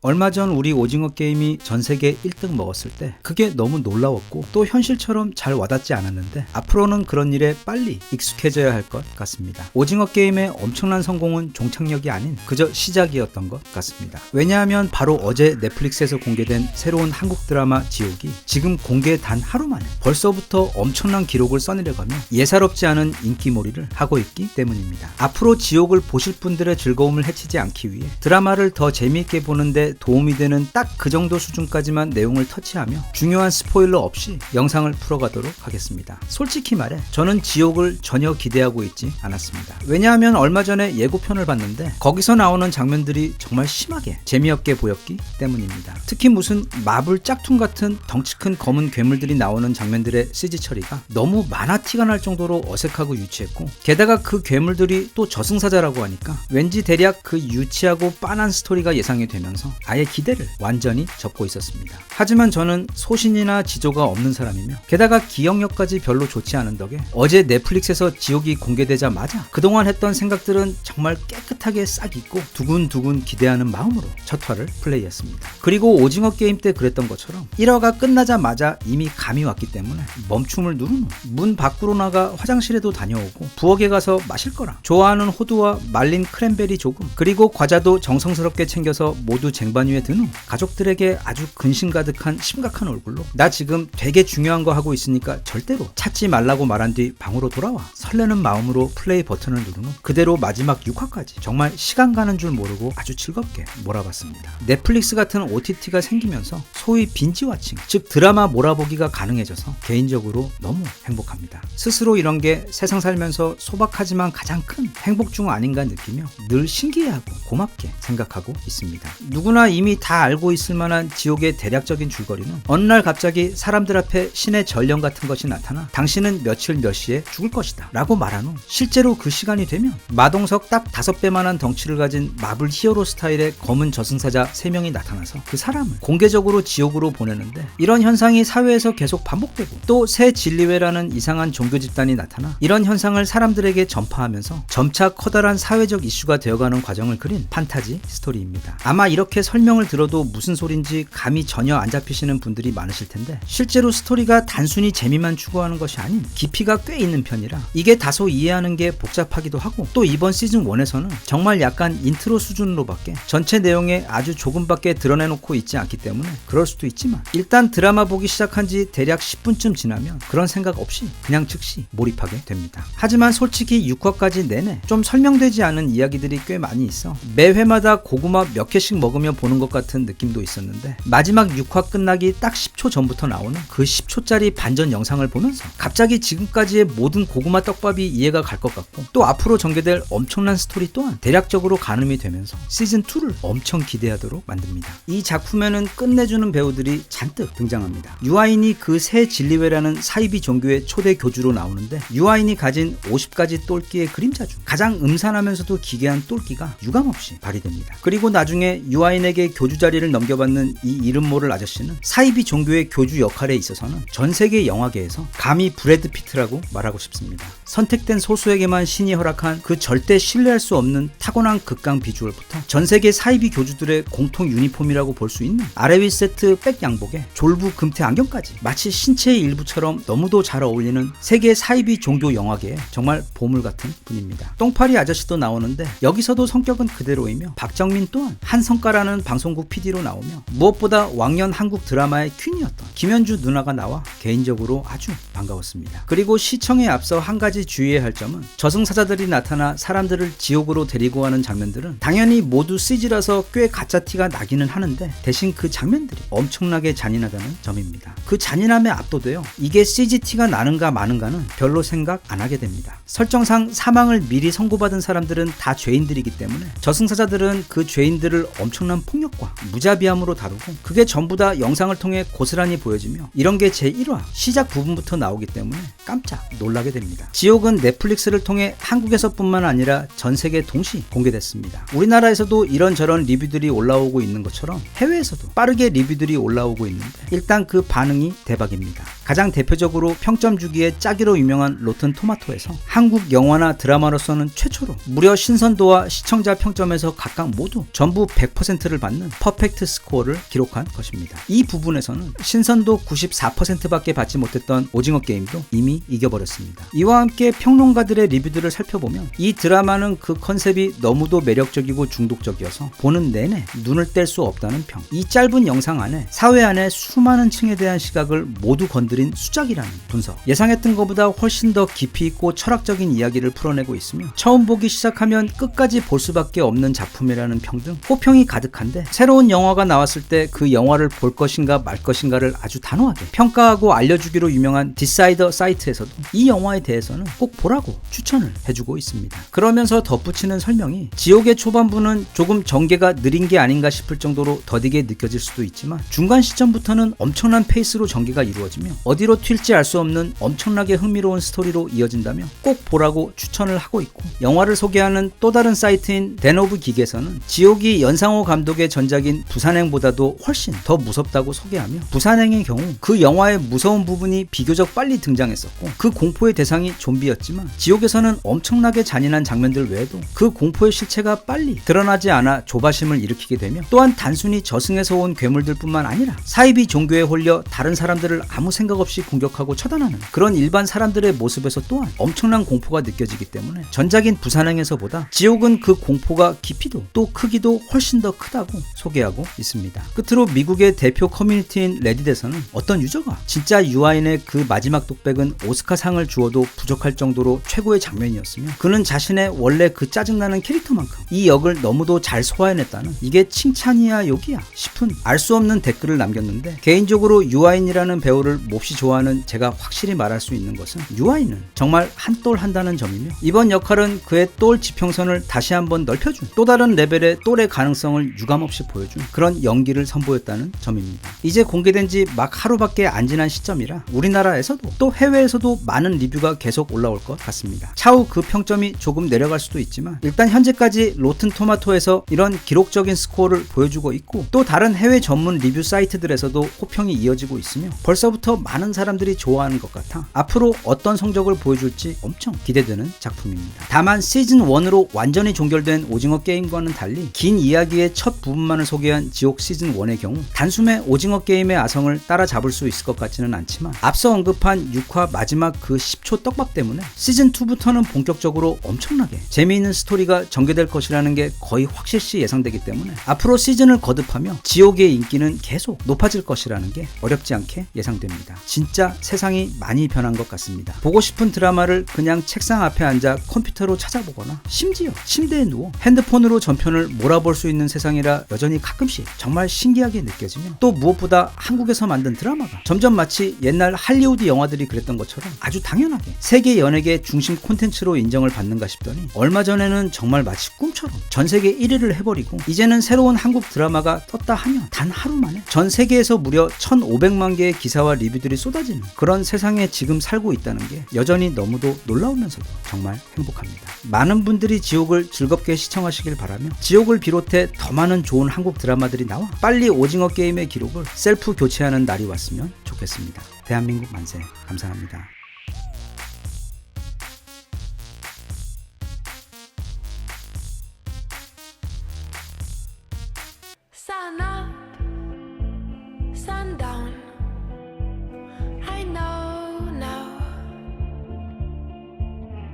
얼마 전 우리 오징어 게임이 전 세계 1등 먹었을 때 그게 너무 놀라웠고 또 현실처럼 잘 와닿지 않았는데 앞으로는 그런 일에 빨리 익숙해져야 할 것 같습니다. 오징어 게임의 엄청난 성공은 종착역이 아닌 그저 시작이었던 것 같습니다. 왜냐하면 바로 어제 넷플릭스에서 공개된 새로운 한국 드라마 지옥이 지금 공개 단 하루 만에 벌써부터 엄청난 기록을 써내려가며 예사롭지 않은 인기몰이를 하고 있기 때문입니다. 앞으로 지옥을 보실 분들의 즐거움을 해치지 않기 위해 드라마를 더 재미있게 보는데 도움이 되는 딱 그 정도 수준까지만 내용을 터치하며 중요한 스포일러 없이 영상을 풀어가도록 하겠습니다. 솔직히 말해 저는 지옥을 전혀 기대하고 있지 않았습니다. 왜냐하면 얼마 전에 예고편을 봤는데 거기서 나오는 장면들이 정말 심하게 재미없게 보였기 때문입니다. 특히 무슨 마블 짝퉁 같은 덩치 큰 검은 괴물들이 나오는 장면들의 CG 처리가 너무 만화 티가 날 정도로 어색하고 유치했고 게다가 그 괴물들이 또 저승사자라고 하니까 왠지 대략 그 유치하고 빤한 스토리가 예상이 되면서 아예 기대를 완전히 접고 있었습니다. 하지만 저는 소신이나 지조가 없는 사람이며 게다가 기억력까지 별로 좋지 않은 덕에 어제 넷플릭스에서 지옥이 공개되자마자 그동안 했던 생각들은 정말 깨끗하게 싹 잊고 두근두근 기대하는 마음으로 첫 화를 플레이했습니다. 그리고 오징어 게임 때 그랬던 것처럼 1화가 끝나자마자 이미 감이 왔기 때문에 멈춤을 누른 후 문 밖으로 나가 화장실에도 다녀오고 부엌에 가서 마실 거랑 좋아하는 호두와 말린 크랜베리 조금 그리고 과자도 정성스럽게 챙겨서 모두 쟁반 위에 든 후 가족들에게 아주 근심 가득한 심각한 얼굴로 나 지금 되게 중요한 거 하고 있으니까 절대로 찾지 말라고 말한 뒤 방으로 돌아와 설레는 마음으로 플레이 버튼을 누른 후 그대로 마지막 6화까지 정말 시간 가는 줄 모르고 아주 즐겁게 몰아봤습니다. 넷플릭스 같은 OTT가 생기면서 소위 빈지 와칭, 즉 드라마 몰아보기가 가능해져서 개인적으로 너무 행복합니다. 스스로 이런 게 세상 살면서 소박하지만 가장 큰 행복 중 아닌가 느끼며 늘 신기해하고 고맙게 생각하고 있습니다. 누구나 이미 다 알고 있을 만한 지옥의 대략적인 줄거리는 어느 날 갑자기 사람들 앞에 신의 전령 같은 것이 나타나 당신은 며칠 몇 시에 죽을 것이다 라고 말한 후 실제로 그 시간이 되면 마동석 딱 다섯 배만한 덩치를 가진 마블 히어로 스타일의 검은 저승사자 3명이 나타나서 그 사람을 공개적으로 지옥으로 보내는데 이런 현상이 사회에서 계속 반복되고 또 새 진리회라는 이상한 종교 집단이 나타나 이런 현상을 사람들에게 전파하면서 점차 커다란 사회적 이슈가 되어가는 과정을 그린 판타지 스토리입니다. 아마 이렇게 설명을 들어도 무슨 소린지 감이 전혀 안 잡히시는 분들이 많으실 텐데 실제로 스토리가 단순히 재미만 추구하는 것이 아닌 깊이가 꽤 있는 편이라 이게 다소 이해하는 게 복잡하기도 하고 또 이번 시즌 1에서는 정말 약간 인트로 수준으로밖에 전체 내용에 아주 조금밖에 드러내놓고 있지 않기 때문에 그럴 수도 있지만 일단 드라마 보기 시작한 지 대략 10분쯤 지나면 그런 생각 없이 그냥 즉시 몰입하게 됩니다. 하지만 솔직히 6화까지 내내 좀 설명되지 않은 이야기들이 꽤 많이 있어 매 회마다 고구마 몇 개씩 먹으며 보는 것 같은 느낌도 있었는데 마지막 6화 끝나기 딱 10초 전부터 나오는 그 10초짜리 반전 영상을 보면서 갑자기 지금까지의 모든 고구마 떡밥이 이해가 갈 것 같고 또 앞으로 전개될 엄청난 스토리 또한 대략적으로 가늠이 되면서 시즌 2를 엄청 기대하도록 만듭니다. 이 작품에는 끝내주는 배우들이 잔뜩 등장합니다. 유아인이 그 새 진리회라는 사이비 종교의 초대 교주로 나오는데 유아인이 가진 50가지 똘끼의 그림자 중 가장 음산하면서도 기괴한 똘끼가 유감없이 발휘됩니다. 그리고 나중에 유아인 에게 교주 자리를 넘겨받는 이 이름 모를 아저씨는 사이비 종교의 교주 역할에 있어서는 전 세계 영화계에서 감히 브래드 피트라고 말하고 싶습니다. 선택된 소수에게만 신이 허락한 그 절대 신뢰할 수 없는 타고난 극강 비주얼부터 전 세계 사이비 교주들의 공통 유니폼이라고 볼 수 있는 아래위 세트 백 양복에 졸부 금태 안경까지 마치 신체의 일부처럼 너무도 잘 어울리는 세계 사이비 종교 영화계의 정말 보물 같은 분입니다. 똥파리 아저씨도 나오는데 여기서도 성격은 그대로이며 박정민 또한 한성가라는 방송국 PD로 나오며 무엇보다 왕년 한국 드라마의 퀸이었던 김현주 누나가 나와 개인적으로 아주 반가웠습니다. 그리고 시청에 앞서 한 가지 주의해야 할 점은 저승사자들이 나타나 사람들을 지옥으로 데리고 가는 장면들은 당연히 모두 CG라서 꽤 가짜 티가 나기는 하는데 대신 그 장면들이 엄청나게 잔인하다는 점입니다. 그 잔인함에 압도되어 이게 CGT가 나는가 마는가는 별로 생각 안 하게 됩니다. 설정상 사망을 미리 선고받은 사람들은 다 죄인들이기 때문에 저승사자들은 그 죄인들을 엄청난 폭력과 무자비함으로 다루고 그게 전부 다 영상을 통해 고스란히 보여지며 이런 게 제 1화 시작 부분부터 나오기 때문에 깜짝 놀라게 됩니다. 지옥은 넷플릭스를 통해 한국에서뿐만 아니라 전 세계 동시 공개됐습니다. 우리나라에서도 이런저런 리뷰들이 올라오고 있는 것처럼 해외에서도 빠르게 리뷰들이 올라오고 있는데 일단 그 반응이 대박입니다. 가장 대표적으로 평점 주기에 짜기로 유명한 로튼 토마토에서 한국 영화나 드라마로서는 최초로 무려 신선도와 시청자 평점에서 각각 모두 전부 100% 포인트를 받는 퍼펙트 스코어를 기록한 것입니다. 이 부분에서는 신선도 94%밖에 받지 못했던 오징어 게임도 이미 이겨버렸습니다. 이와 함께 평론가들의 리뷰들을 살펴보면 이 드라마는 그 컨셉이 너무도 매력적이고 중독적이어서 보는 내내 눈을 뗄 수 없다는 평. 이 짧은 영상 안에 사회 안에 수많은 층에 대한 시각을 모두 건드린 수작이라는 분석. 예상했던 것보다 훨씬 더 깊이 있고 철학적인 이야기를 풀어내고 있으며 처음 보기 시작하면 끝까지 볼 수밖에 없는 작품이라는 평 등 호평이 가득한 데 새로운 영화가 나왔을 때 그 영화를 볼 것인가 말 것인가를 아주 단호하게 평가하고 알려주기로 유명한 디사이더 사이트에서도 이 영화에 대해서는 꼭 보라고 추천을 해주고 있습니다. 그러면서 덧붙이는 설명이 지옥의 초반부는 조금 전개가 느린 게 아닌가 싶을 정도로 더디게 느껴질 수도 있지만 중간 시점부터는 엄청난 페이스로 전개가 이루어지며 어디로 튈지 알 수 없는 엄청나게 흥미로운 스토리로 이어진다며 꼭 보라고 추천을 하고 있고 영화를 소개하는 또 다른 사이트인 데노브 기계에서는 지옥이 연상호 감독 의 전작인 부산행보다도 훨씬 더 무섭다고 소개하며 부산행의 경우 그 영화의 무서운 부분이 비교적 빨리 등장했었고 그 공포의 대상이 좀비였지만 지옥에서는 엄청나게 잔인한 장면들 외에도 그 공포의 실체가 빨리 드러나지 않아 조바심을 일으키게 되며 또한 단순히 저승에서 온 괴물들 뿐만 아니라 사이비 종교에 홀려 다른 사람들을 아무 생각 없이 공격하고 처단하는 그런 일반 사람들의 모습에서 또한 엄청난 공포가 느껴지기 때문에 전작인 부산행에서보다 지옥은 그 공포가 깊이도 또 크기도 훨씬 더 크다 고 소개하고 있습니다. 끝으로 미국의 대표 커뮤니티인 레딧에서는 어떤 유저가 진짜 유아인의 그 마지막 독백은 오스카상을 주어도 부족할 정도로 최고의 장면이었으며 그는 자신의 원래 그 짜증나는 캐릭터만큼 이 역을 너무도 잘 소화해냈다는 이게 칭찬이야 욕이야 싶은 알 수 없는 댓글을 남겼는데 개인적으로 유아인이라는 배우를 몹시 좋아하는 제가 확실히 말할 수 있는 것은 유아인은 정말 한 똘 한다는 점이며 이번 역할은 그의 똘 지평선을 다시 한번 넓혀준 또 다른 레벨의 똘의 가능성을 유감없이 보여준 그런 연기를 선보였다는 점입니다. 이제 공개된 지 막 하루밖에 안 지난 시점이라 우리나라에서도 또 해외에서도 많은 리뷰가 계속 올라올 것 같습니다. 차후 그 평점이 조금 내려갈 수도 있지만 일단 현재까지 로튼 토마토에서 이런 기록적인 스코어를 보여주고 있고 또 다른 해외 전문 리뷰 사이트들에서도 호평이 이어지고 있으며 벌써부터 많은 사람들이 좋아하는 것 같아 앞으로 어떤 성적을 보여줄지 엄청 기대되는 작품입니다. 다만 시즌 1으로 완전히 종결된 오징어 게임과는 달리 긴 이야기의 첫 부분만을 소개한 지옥 시즌 1의 경우 단숨에 오징어 게임의 아성을 따라잡을 수 있을 것 같지는 않지만 앞서 언급한 6화 마지막 그 10초 떡밥 때문에 시즌 2부터는 본격적으로 엄청나게 재미있는 스토리가 전개될 것이라는 게 거의 확실시 예상되기 때문에 앞으로 시즌을 거듭하며 지옥의 인기는 계속 높아질 것이라는 게 어렵지 않게 예상됩니다. 진짜 세상이 많이 변한 것 같습니다. 보고 싶은 드라마를 그냥 책상 앞에 앉아 컴퓨터로 찾아보거나 심지어 침대에 누워 핸드폰으로 전편을 몰아볼 수 있는 세상이라 여전히 가끔씩 정말 신기하게 느껴지며 또 무엇보다 한국에서 만든 드라마가 점점 마치 옛날 할리우드 영화들이 그랬던 것처럼 아주 당연하게 세계 연예계 중심 콘텐츠로 인정을 받는가 싶더니 얼마 전에는 정말 마치 꿈처럼 전 세계 1위를 해버리고 이제는 새로운 한국 드라마가 떴다 하면 단 하루 만에 전 세계에서 무려 1,500만 개의 기사와 리뷰들이 쏟아지는 그런 세상에 지금 살고 있다는 게 여전히 너무도 놀라우면서도 정말 행복합니다. 많은 분들이 지옥을 즐겁게 시청하시길 바라며 지옥을 비롯해 더 많은 좋은 한국 드라마들이 나와 빨리 오징어 게임의 기록을 셀프 교체하는 날이 왔으면 좋겠습니다. 대한민국 만세 감사합니다.